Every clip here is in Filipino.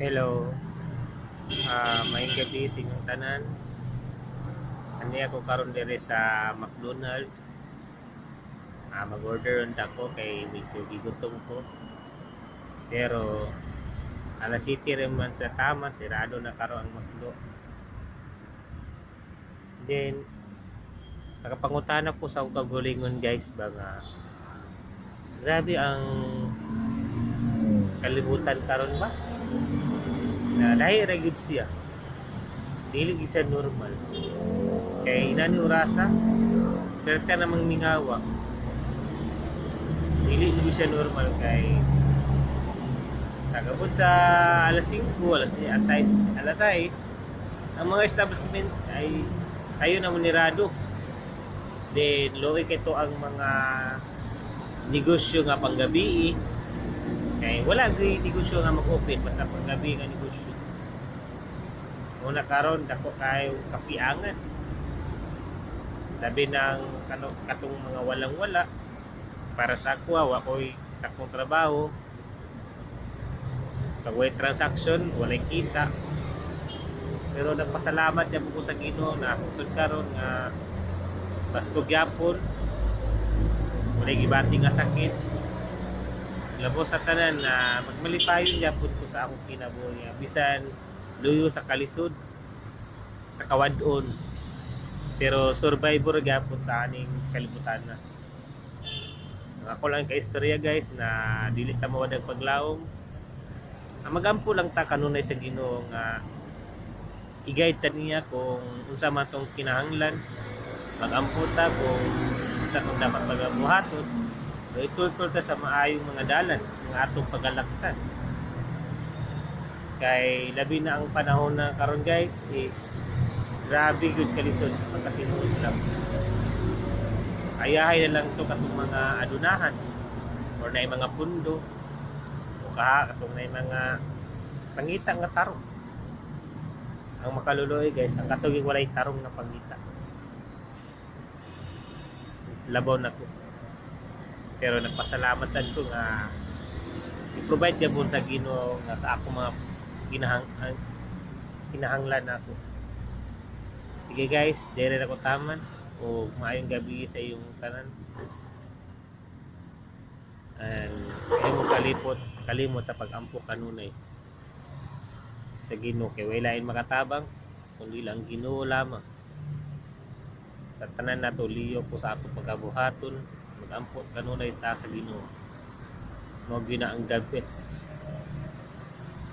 Hello. Ah, may gabi sa tanan. Ani ako karon dire sa McDonald. Ah, mag-order unta ko kay medyo gigutom ko. Pero alas city rin man sa tama, sirado na karon ang McDo. Then nakapangutan ako sa kagulingon guys ba nga grabe ang kalibutan karon ba? Na lahi ra gyud siya. Dili gyud siya normal. Kay inani orasa pero ka namang mingawa dili gyud siya normal kay tagabot sa alas 5 alas 6 alas 6 ang mga establishment ay sayo na munirado then lowi kito ang mga negosyo nga panggabi kay wala gyud negosyo nga mag-open basta panggabi nga negosyo Muna karon dako kayo kapiangan. Labi ng kano, katong mga walang-wala para sa ako wa ko'y takong trabaho. Pag transaction, walay kita. Pero nagpasalamat niya po ko sa Ginoo na hangtod karon nga Pasko gyapon. Walay gibati nga sakit. Labo sa tanan na magmalipayon gyapon ko sa akong kinabuhi. Bisan luyo sa kalisod sa kawadon. Pero survivor gyapon ta aning kalibutan na. Ako lang ka istorya guys na dili ta mawad ang paglaom ang magampo lang ta kanunay sa Ginoo nga i-guide ta niya kung unsa man tong kinahanglan. Magampo ta kung unsa tong dapat pagabuhaton o itultol ta sa maayong mga dalan nga atong pagalaktan. Kay labi na ang panahon na karon guys is grabe good kalisod sa pagkatinuod lang. Ayahay na lang to katong mga adunahan or na mga pundo o kaha katong na mga pangita nga tarong. Ang makaluloy guys ang katuging walay tarong na pangita. Labaw na ko pero nagpasalamat sa ko nga i-provide niya sa Ginoo nga sa ako mga kinahang ang, kinahanglan ako. Sige guys, dire na ko taman o maayong gabi sa iyong tanan. And kayo mo kalipot, kalimot sa pag-ampo kanunay sa Ginoo kay wala lain makatabang kundi lang Ginoo lamang. Sa tanan nato liyo ko sa ato pagabuhaton, mag-ampo kanunay ta sa Ginoo. Mo gina ang the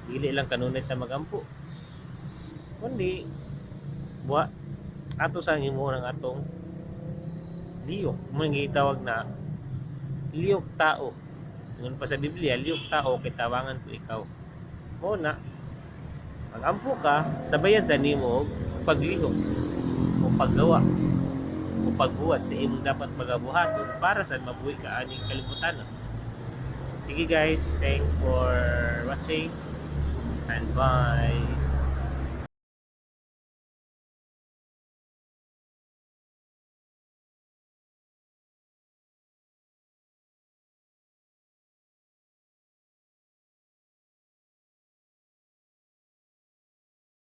dili lang kanunay ta magampo. Kundi buwa ato sa himo ng atong liyok mo gitawag na liyok tao. Ngun pa sa Biblia liyok tao kay tawangan ko ikaw. Mo na magampo ka sabayan sa nimo paglihok o paggawa o pagbuhat sa imong dapat magabuhaton para sa mabuhi ka aning kalibutan. Sige guys. Thanks for watching. And bye.